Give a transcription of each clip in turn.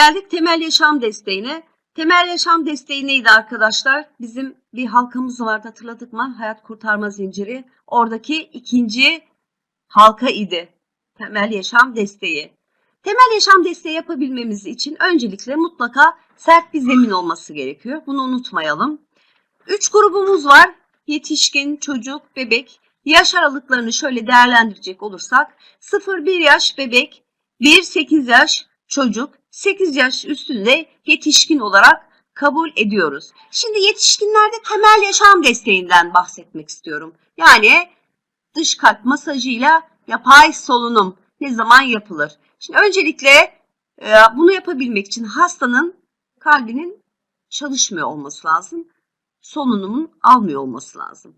Geldik temel yaşam desteğine. Temel yaşam desteği neydi arkadaşlar? Bizim bir halkamız vardı hatırladık mı? Hayat kurtarma zinciri. Oradaki ikinci halka idi. Temel yaşam desteği. Temel yaşam desteği yapabilmemiz için öncelikle mutlaka sert bir zemin olması gerekiyor. Bunu unutmayalım. Üç grubumuz var. Yetişkin, çocuk, bebek. Yaş aralıklarını şöyle değerlendirecek olursak 0-1 yaş bebek, 1-8 yaş çocuk, 8 yaş üstünde yetişkin olarak kabul ediyoruz. Şimdi yetişkinlerde temel yaşam desteğinden bahsetmek istiyorum. Yani dış kalp masajıyla yapay solunum ne zaman yapılır? Şimdi öncelikle e, bunu yapabilmek için hastanın kalbinin çalışmıyor olması lazım. Solunumun almıyor olması lazım.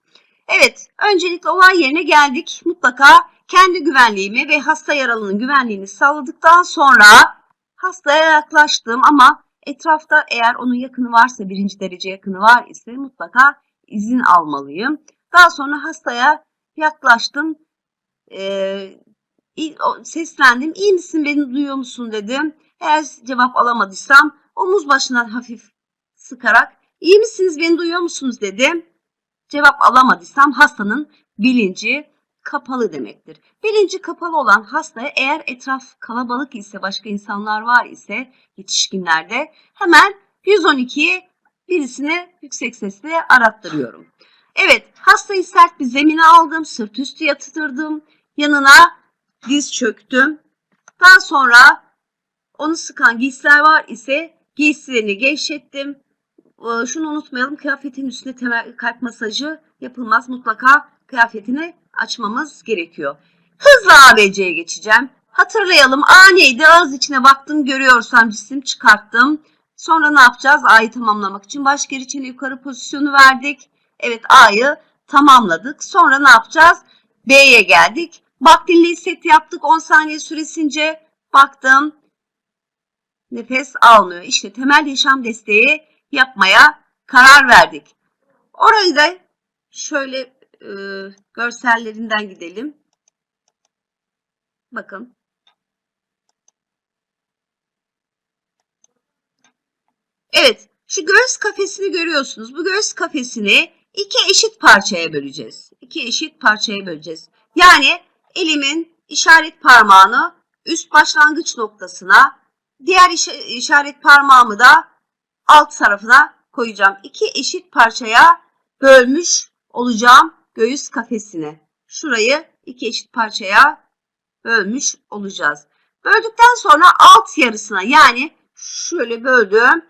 Evet, öncelikle olay yerine geldik. Mutlaka kendi güvenliğimi ve hasta yaralının güvenliğini sağladıktan sonra hastaya yaklaştım ama etrafta eğer onun yakını varsa, birinci derece yakını var ise mutlaka izin almalıyım. Daha sonra hastaya yaklaştım, ee, seslendim, iyi misin, beni duyuyor musun dedim. Eğer cevap alamadıysam omuz başından hafif sıkarak iyi misiniz, beni duyuyor musunuz dedim. Cevap alamadıysam hastanın bilinci kapalı demektir. Bilinci kapalı olan hastaya eğer etraf kalabalık ise başka insanlar var ise yetişkinlerde hemen 112'yi birisine yüksek sesle arattırıyorum. Evet hastayı sert bir zemine aldım sırt üstü yatırdım yanına diz çöktüm. Daha sonra onu sıkan giysiler var ise giysilerini gevşettim. Ee, şunu unutmayalım kıyafetin üstüne temel kalp masajı yapılmaz. Mutlaka kıyafetini açmamız gerekiyor. Hızla ABC'ye geçeceğim. Hatırlayalım A neydi? Ağız içine baktım görüyorsam cisim çıkarttım. Sonra ne yapacağız? A'yı tamamlamak için baş geri çene yukarı pozisyonu verdik. Evet A'yı tamamladık. Sonra ne yapacağız? B'ye geldik. Bak dinle yaptık 10 saniye süresince. Baktım. Nefes almıyor. İşte temel yaşam desteği yapmaya karar verdik. Orayı da şöyle e, görsellerinden gidelim. Bakın. Evet, şu göğüs kafesini görüyorsunuz. Bu göğüs kafesini iki eşit parçaya böleceğiz. İki eşit parçaya böleceğiz. Yani elimin işaret parmağını üst başlangıç noktasına, diğer işaret parmağımı da alt tarafına koyacağım. İki eşit parçaya bölmüş olacağım göğüs kafesini. Şurayı iki eşit parçaya bölmüş olacağız. Böldükten sonra alt yarısına yani şöyle böldüm.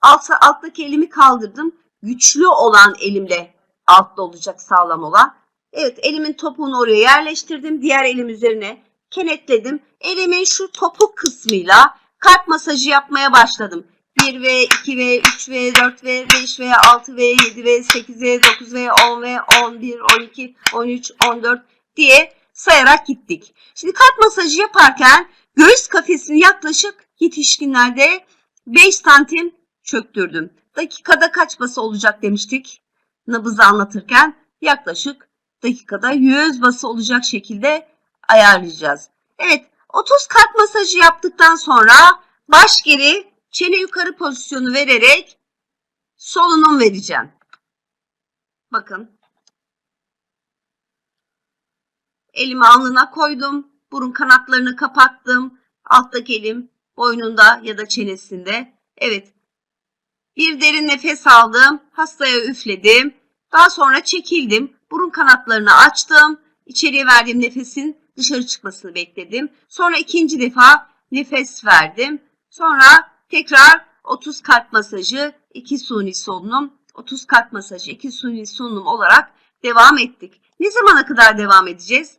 Alt, alttaki elimi kaldırdım. Güçlü olan elimle altta olacak sağlam olan. Evet elimin topuğunu oraya yerleştirdim. Diğer elim üzerine kenetledim. Elimin şu topuk kısmıyla kalp masajı yapmaya başladım. 1V, 2V, 3V, 4V, 5V, 6V, 7V, 8V, 9V, 10V, 11, 12, 13, 14 diye sayarak gittik. Şimdi kalp masajı yaparken göğüs kafesini yaklaşık yetişkinlerde 5 santim çöktürdüm. Dakikada kaç bası olacak demiştik nabızı anlatırken yaklaşık dakikada 100 bası olacak şekilde ayarlayacağız. Evet 30 kalp masajı yaptıktan sonra baş geri çene yukarı pozisyonu vererek solunum vereceğim. Bakın. Elimi alnına koydum. Burun kanatlarını kapattım. Alttaki elim boynunda ya da çenesinde. Evet. Bir derin nefes aldım. Hastaya üfledim. Daha sonra çekildim. Burun kanatlarını açtım. İçeriye verdiğim nefesin dışarı çıkmasını bekledim. Sonra ikinci defa nefes verdim. Sonra tekrar 30 kalp masajı, 2 suni solunum, 30 kalp masajı, 2 suni solunum olarak devam ettik. Ne zamana kadar devam edeceğiz?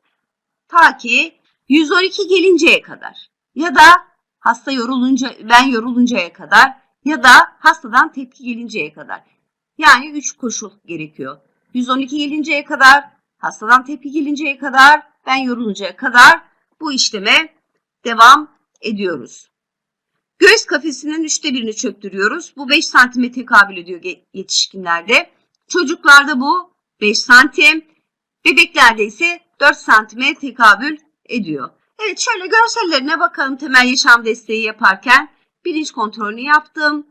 Ta ki 112 gelinceye kadar. Ya da hasta yorulunca, ben yoruluncaya kadar ya da hastadan tepki gelinceye kadar. Yani 3 koşul gerekiyor. 112 gelinceye kadar, hastadan tepki gelinceye kadar, ben yoruluncaya kadar bu işleme devam ediyoruz. Göğüs kafesinin üçte birini çöktürüyoruz. Bu 5 santime tekabül ediyor yetişkinlerde. Çocuklarda bu 5 santim, bebeklerde ise 4 santime tekabül ediyor. Evet şöyle görsellerine bakalım temel yaşam desteği yaparken. Bilinç kontrolünü yaptım.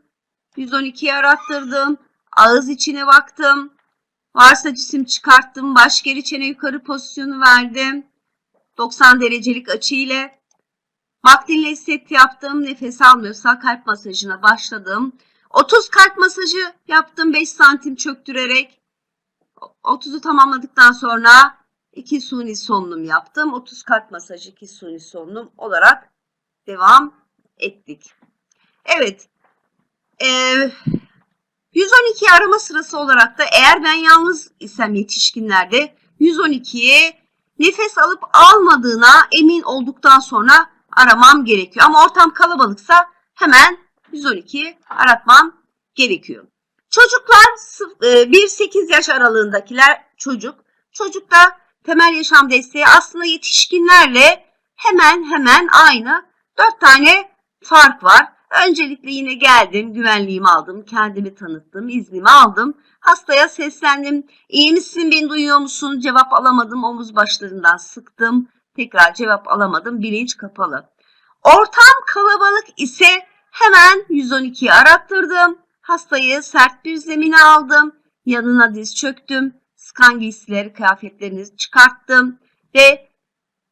112'yi arattırdım. Ağız içine baktım. Varsa cisim çıkarttım. Baş geri çene yukarı pozisyonu verdim. 90 derecelik açı ile. Vaktinle set yaptım. Nefes almıyorsa kalp masajına başladım. 30 kalp masajı yaptım 5 santim çöktürerek. 30'u tamamladıktan sonra 2 suni solunum yaptım. 30 kalp masajı 2 suni solunum olarak devam ettik. Evet. Ee, 112 arama sırası olarak da eğer ben yalnız isem yetişkinlerde 112'ye nefes alıp almadığına emin olduktan sonra aramam gerekiyor. Ama ortam kalabalıksa hemen 112 aratmam gerekiyor. Çocuklar 1-8 yaş aralığındakiler çocuk. Çocukta temel yaşam desteği aslında yetişkinlerle hemen hemen aynı. 4 tane fark var. Öncelikle yine geldim, güvenliğimi aldım, kendimi tanıttım, iznimi aldım. Hastaya seslendim. İyi misin, beni duyuyor musun? Cevap alamadım, omuz başlarından sıktım. Tekrar cevap alamadım, bilinç kapalı. Ortam kalabalık ise hemen 112'yi arattırdım. Hastayı sert bir zemine aldım. Yanına diz çöktüm. Skan giysileri, kıyafetlerini çıkarttım. Ve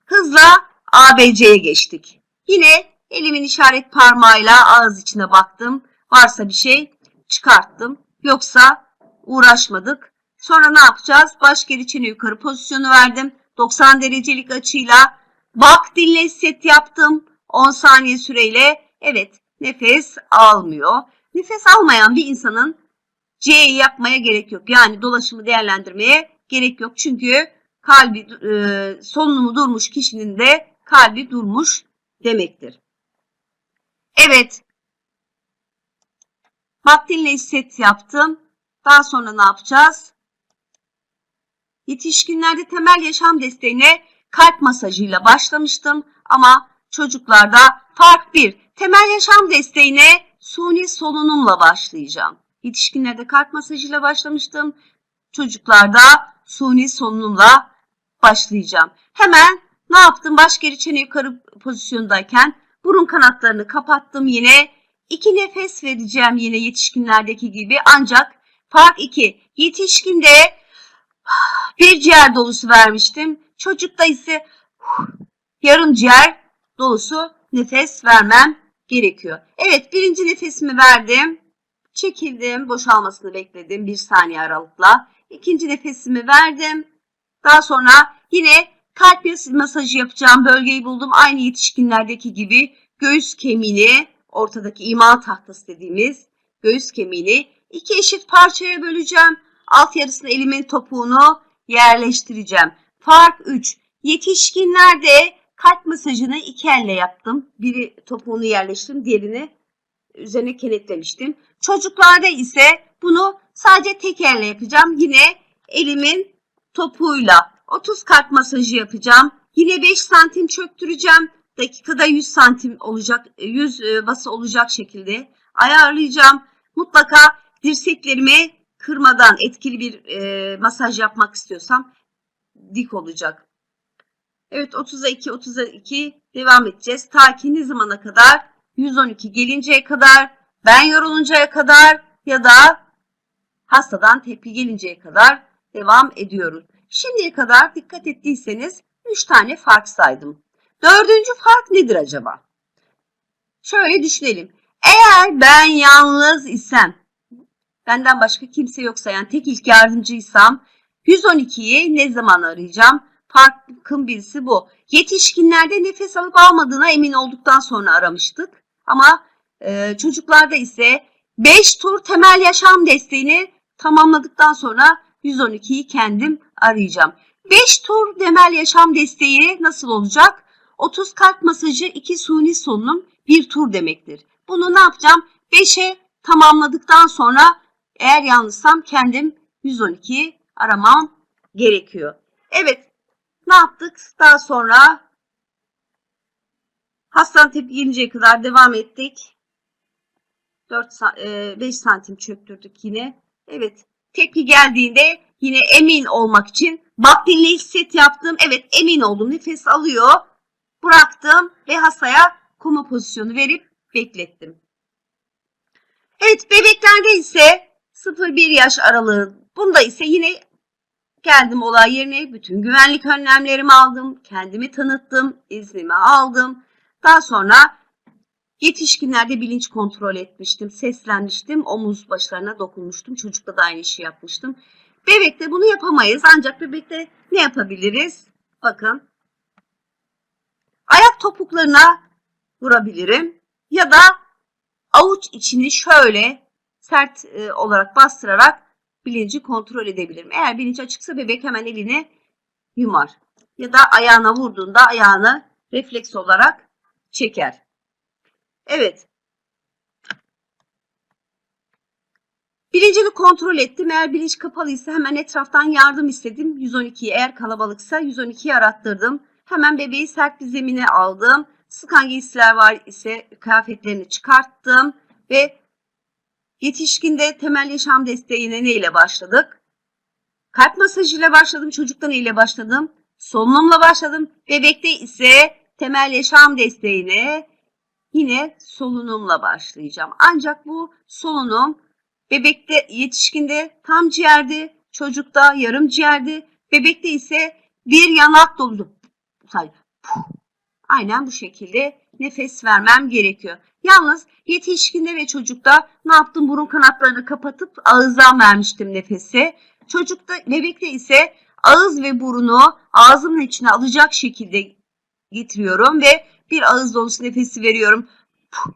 hızla ABC'ye geçtik. Yine elimin işaret parmağıyla ağız içine baktım. Varsa bir şey çıkarttım. Yoksa uğraşmadık. Sonra ne yapacağız? Baş geri yukarı pozisyonu verdim. 90 derecelik açıyla bak dinle set yaptım. 10 saniye süreyle evet nefes almıyor. Nefes almayan bir insanın C'yi yapmaya gerek yok. Yani dolaşımı değerlendirmeye gerek yok. Çünkü kalbi e, solunumu durmuş kişinin de kalbi durmuş demektir. Evet. Vaktinle set yaptım. Daha sonra ne yapacağız? Yetişkinlerde temel yaşam desteğine kalp masajıyla başlamıştım ama çocuklarda fark bir. Temel yaşam desteğine suni solunumla başlayacağım. Yetişkinlerde kalp masajıyla başlamıştım. Çocuklarda suni solunumla başlayacağım. Hemen ne yaptım? Baş geri çene yukarı pozisyondayken burun kanatlarını kapattım yine. İki nefes vereceğim yine yetişkinlerdeki gibi ancak fark iki. Yetişkinde bir ciğer dolusu vermiştim. Çocukta ise yarım ciğer dolusu nefes vermem gerekiyor. Evet birinci nefesimi verdim. Çekildim. Boşalmasını bekledim bir saniye aralıkla. İkinci nefesimi verdim. Daha sonra yine kalp masajı yapacağım bölgeyi buldum. Aynı yetişkinlerdeki gibi göğüs kemiğini ortadaki iman tahtası dediğimiz göğüs kemiğini iki eşit parçaya böleceğim. Alt yarısını elimin topuğunu yerleştireceğim. Fark 3. Yetişkinlerde kalp masajını iki elle yaptım. Biri topuğunu yerleştirdim, diğerini üzerine kenetlemiştim. Çocuklarda ise bunu sadece tek elle yapacağım. Yine elimin topuğuyla 30 kalp masajı yapacağım. Yine 5 santim çöktüreceğim. Dakikada 100 santim olacak, 100 e, bası olacak şekilde ayarlayacağım. Mutlaka dirseklerimi kırmadan etkili bir e, masaj yapmak istiyorsam dik olacak. Evet 30'a 2, 30'a 2 devam edeceğiz. Ta ki ne zamana kadar? 112 gelinceye kadar, ben yoruluncaya kadar ya da hastadan tepki gelinceye kadar devam ediyoruz. Şimdiye kadar dikkat ettiyseniz 3 tane fark saydım. Dördüncü fark nedir acaba? Şöyle düşünelim. Eğer ben yalnız isem, benden başka kimse yoksa yani tek ilk yardımcıysam 112'yi ne zaman arayacağım? Farkın birisi bu. Yetişkinlerde nefes alıp almadığına emin olduktan sonra aramıştık. Ama e, çocuklarda ise 5 tur temel yaşam desteğini tamamladıktan sonra 112'yi kendim arayacağım. 5 tur temel yaşam desteği nasıl olacak? 30 kalp masajı, 2 suni solunum, 1 tur demektir. Bunu ne yapacağım? 5'e tamamladıktan sonra eğer yalnızsam kendim 112'yi aramam gerekiyor. Evet ne yaptık? Daha sonra hastanın tepki gelinceye kadar devam ettik. 4 5 santim çöktürdük yine. Evet tepki geldiğinde yine emin olmak için bak dinleyici set yaptım. Evet emin oldum. Nefes alıyor. bıraktım ve hastaya koma pozisyonu verip beklettim. Evet bebeklerde ise 0-1 yaş aralığı bunda ise yine geldim olay yerine bütün güvenlik önlemlerimi aldım, kendimi tanıttım, iznimi aldım. Daha sonra yetişkinlerde bilinç kontrol etmiştim, seslenmiştim, omuz başlarına dokunmuştum. Çocukta da aynı işi yapmıştım. Bebekte bunu yapamayız ancak bebekte ne yapabiliriz? Bakın ayak topuklarına vurabilirim ya da avuç içini şöyle sert e, olarak bastırarak bilinci kontrol edebilirim. Eğer bilinç açıksa bebek hemen elini yumar. Ya da ayağına vurduğunda ayağını refleks olarak çeker. Evet. Bilincimi kontrol ettim. Eğer bilinç kapalıysa hemen etraftan yardım istedim. 112'yi eğer kalabalıksa 112'yi arattırdım. Hemen bebeği sert bir zemine aldım. Sıkan giysiler var ise kıyafetlerini çıkarttım ve yetişkinde temel yaşam desteğine ne ile başladık? Kalp masajıyla başladım. Çocukta ne ile başladım? Solunumla başladım. Bebekte ise temel yaşam desteğine yine solunumla başlayacağım. Ancak bu solunum bebekte yetişkinde tam ciğerdi, çocukta yarım ciğerdi, bebekte ise bir yanak dolu. Sadece puh. Aynen bu şekilde nefes vermem gerekiyor. Yalnız yetişkinde ve çocukta ne yaptım? Burun kanatlarını kapatıp ağızdan vermiştim nefesi. Çocukta, bebekte ise ağız ve burunu ağzımın içine alacak şekilde getiriyorum ve bir ağız dolusu nefesi veriyorum. Puh.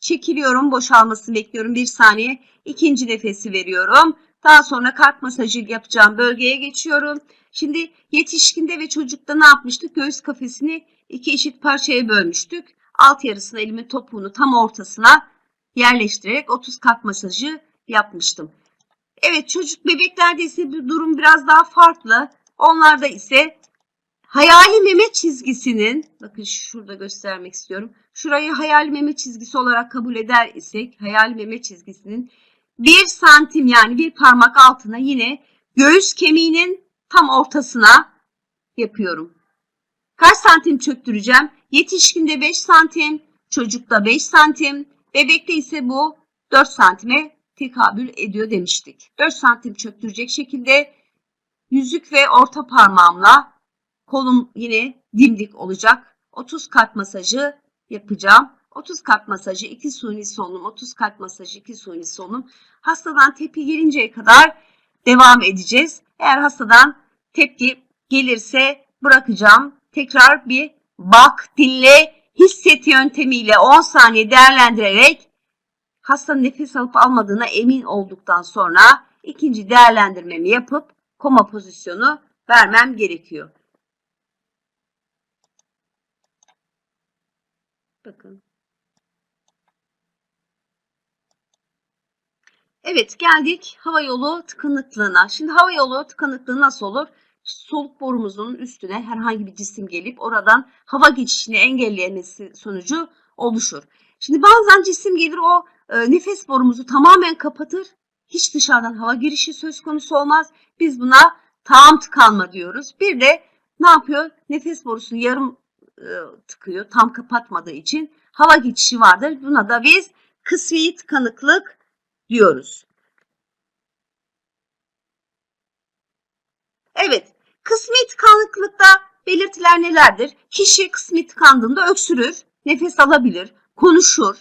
Çekiliyorum, boşalmasını bekliyorum bir saniye. İkinci nefesi veriyorum. Daha sonra kalp masajı yapacağım bölgeye geçiyorum. Şimdi yetişkinde ve çocukta ne yapmıştık? Göğüs kafesini iki eşit parçaya bölmüştük. Alt yarısına elimin topuğunu tam ortasına yerleştirerek 30 kalp masajı yapmıştım. Evet çocuk bebeklerde ise bir durum biraz daha farklı. Onlarda ise hayali meme çizgisinin bakın şurada göstermek istiyorum. Şurayı hayali meme çizgisi olarak kabul eder isek hayali meme çizgisinin bir santim yani bir parmak altına yine göğüs kemiğinin tam ortasına yapıyorum. Kaç santim çöktüreceğim? Yetişkinde 5 santim, çocukta 5 santim, bebekte ise bu 4 santime tekabül ediyor demiştik. 4 santim çöktürecek şekilde yüzük ve orta parmağımla kolum yine dimdik olacak. 30 kalp masajı yapacağım. 30 kalp masajı, 2 suni solunum, 30 kalp masajı, 2 suni solunum. Hastadan tepki gelinceye kadar devam edeceğiz. Eğer hastadan tepki gelirse bırakacağım. Tekrar bir bak, dinle, hisset yöntemiyle 10 saniye değerlendirerek hastanın nefes alıp almadığına emin olduktan sonra ikinci değerlendirmemi yapıp koma pozisyonu vermem gerekiyor. Bakın. Evet geldik hava yolu tıkanıklığına. Şimdi hava yolu tıkanıklığı nasıl olur? Soluk borumuzun üstüne herhangi bir cisim gelip oradan hava geçişini engelleyemesi sonucu oluşur. Şimdi bazen cisim gelir o e, nefes borumuzu tamamen kapatır. Hiç dışarıdan hava girişi söz konusu olmaz. Biz buna tam tıkanma diyoruz. Bir de ne yapıyor? Nefes borusunu yarım e, tıkıyor tam kapatmadığı için hava geçişi vardır. Buna da biz kısmi tıkanıklık diyoruz. Evet, kısmi tıkanıklıkta belirtiler nelerdir? Kişi kısmi tıkandığında öksürür, nefes alabilir, konuşur.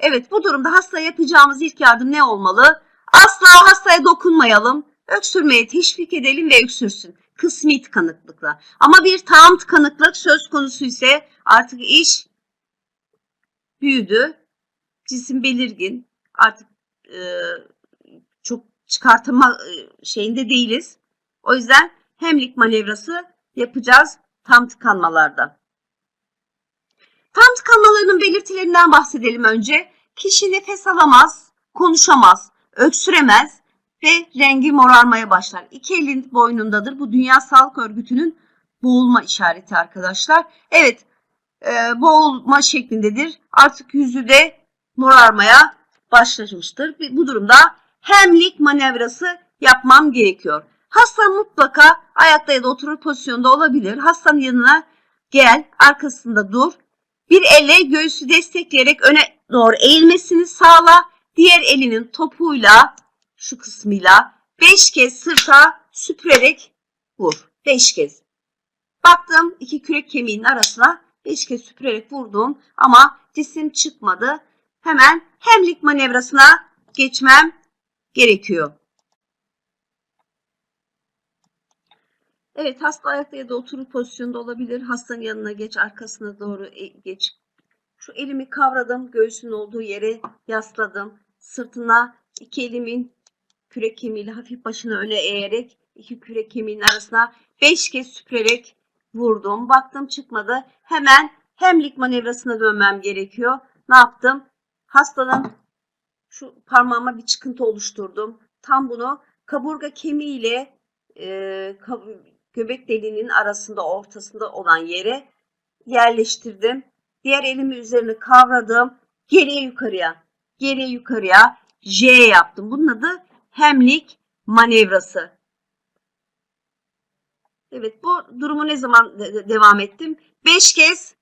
Evet, bu durumda hasta yapacağımız ilk yardım ne olmalı? Asla hastaya dokunmayalım, öksürmeye teşvik edelim ve öksürsün. Kısmi tıkanıklıkla. Ama bir tam tıkanıklık söz konusu ise artık iş büyüdü, cisim belirgin, artık e, çok çıkartma e, şeyinde değiliz. O yüzden hemlik manevrası yapacağız tam tıkanmalarda. Tam tıkanmalarının belirtilerinden bahsedelim önce. Kişi nefes alamaz, konuşamaz, öksüremez ve rengi morarmaya başlar. İki elin boynundadır. Bu Dünya Sağlık Örgütü'nün boğulma işareti arkadaşlar. Evet, e, boğulma şeklindedir. Artık yüzü de morarmaya başlamıştır. Bu durumda hemlik manevrası yapmam gerekiyor. Hasta mutlaka ayakta ya da oturur pozisyonda olabilir. Hastanın yanına Gel arkasında dur. Bir elle göğsü destekleyerek öne doğru eğilmesini sağla. Diğer elinin topuğuyla şu kısmıyla 5 kez sırta süpürerek vur. 5 kez. Baktım iki kürek kemiğinin arasına 5 kez süpürerek vurdum ama cisim çıkmadı. Hemen hemlik manevrasına geçmem gerekiyor. Evet hasta ayakta ya da oturup pozisyonda olabilir. Hastanın yanına geç, arkasına doğru e- geç. Şu elimi kavradım, göğsün olduğu yere yasladım. Sırtına iki elimin kürek kemiğiyle hafif başını öne eğerek iki kürek kemiğinin arasına beş kez süpürerek vurdum. Baktım çıkmadı. Hemen hemlik manevrasına dönmem gerekiyor. Ne yaptım? Hastanın şu parmağıma bir çıkıntı oluşturdum. Tam bunu kaburga kemiğiyle e, kab- göbek deliğinin arasında ortasında olan yere yerleştirdim. Diğer elimi üzerine kavradım. Geriye yukarıya, geriye yukarıya J yaptım. Bunun adı hemlik manevrası. Evet bu durumu ne zaman de- de- devam ettim? 5 kez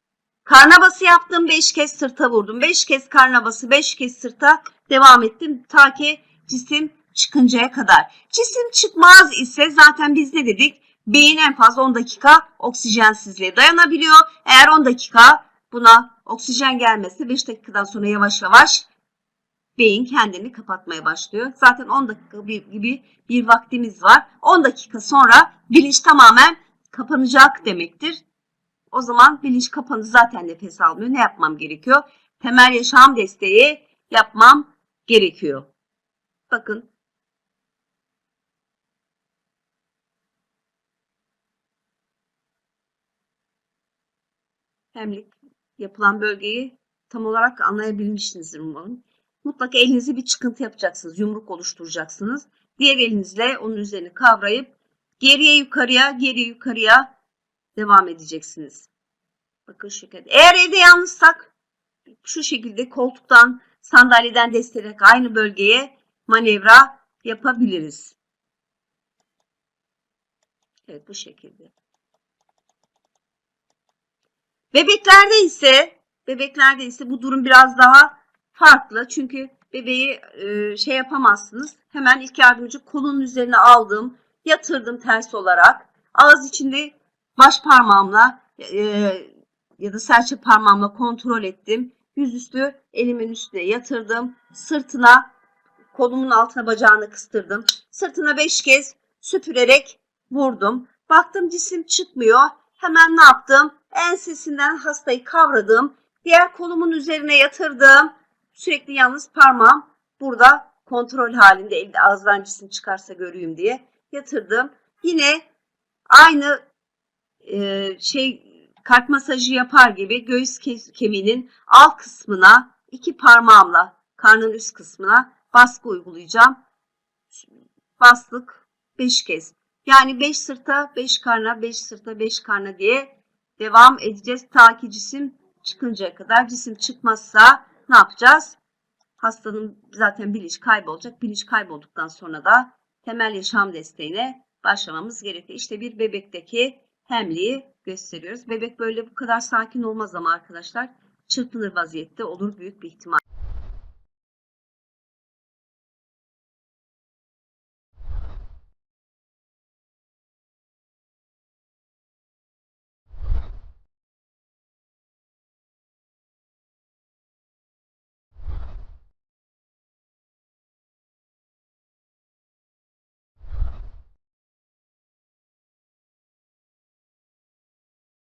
karna bası yaptım, 5 kez sırta vurdum. 5 kez karna bası, 5 kez sırta devam ettim. Ta ki cisim çıkıncaya kadar. Cisim çıkmaz ise zaten biz ne dedik? Beyin en fazla 10 dakika oksijensizliğe dayanabiliyor. Eğer 10 dakika buna oksijen gelmesi 5 dakikadan sonra yavaş yavaş beyin kendini kapatmaya başlıyor. Zaten 10 dakika gibi bir vaktimiz var. 10 dakika sonra bilinç tamamen kapanacak demektir. O zaman bilinç kapanı zaten nefes almıyor. Ne yapmam gerekiyor? Temel yaşam desteği yapmam gerekiyor. Bakın hemlik yapılan bölgeyi tam olarak anlayabilmişsinizdir umarım. Mutlaka elinizi bir çıkıntı yapacaksınız. Yumruk oluşturacaksınız. Diğer elinizle onun üzerini kavrayıp geriye yukarıya, geriye yukarıya devam edeceksiniz. Bakın şu şekilde. Eğer evde yalnızsak şu şekilde koltuktan, sandalyeden destekleyerek aynı bölgeye manevra yapabiliriz. Evet bu şekilde. Bebeklerde ise bebeklerde ise bu durum biraz daha farklı. Çünkü bebeği e, şey yapamazsınız. Hemen ilk yardımcı kolunun üzerine aldım. Yatırdım ters olarak. Ağız içinde baş parmağımla e, ya da serçe parmağımla kontrol ettim. Yüzüstü elimin üstüne yatırdım. Sırtına kolumun altına bacağını kıstırdım. Sırtına 5 kez süpürerek vurdum. Baktım cisim çıkmıyor. Hemen ne yaptım? Ensesinden hastayı kavradım. Diğer kolumun üzerine yatırdım. Sürekli yalnız parmağım burada kontrol halinde elde ağızdan çıkarsa göreyim diye yatırdım. Yine aynı e, şey kalp masajı yapar gibi göğüs ke- kemiğinin alt kısmına iki parmağımla karnın üst kısmına baskı uygulayacağım. Bastık 5 kez. Yani 5 sırta 5 karna 5 sırta 5 karna diye devam edeceğiz. Ta ki cisim çıkıncaya kadar. Cisim çıkmazsa ne yapacağız? Hastanın zaten bilinç kaybolacak. Bilinç kaybolduktan sonra da temel yaşam desteğine başlamamız gerekiyor. İşte bir bebekteki hemliği gösteriyoruz. Bebek böyle bu kadar sakin olmaz ama arkadaşlar çırpınır vaziyette olur büyük bir ihtimal.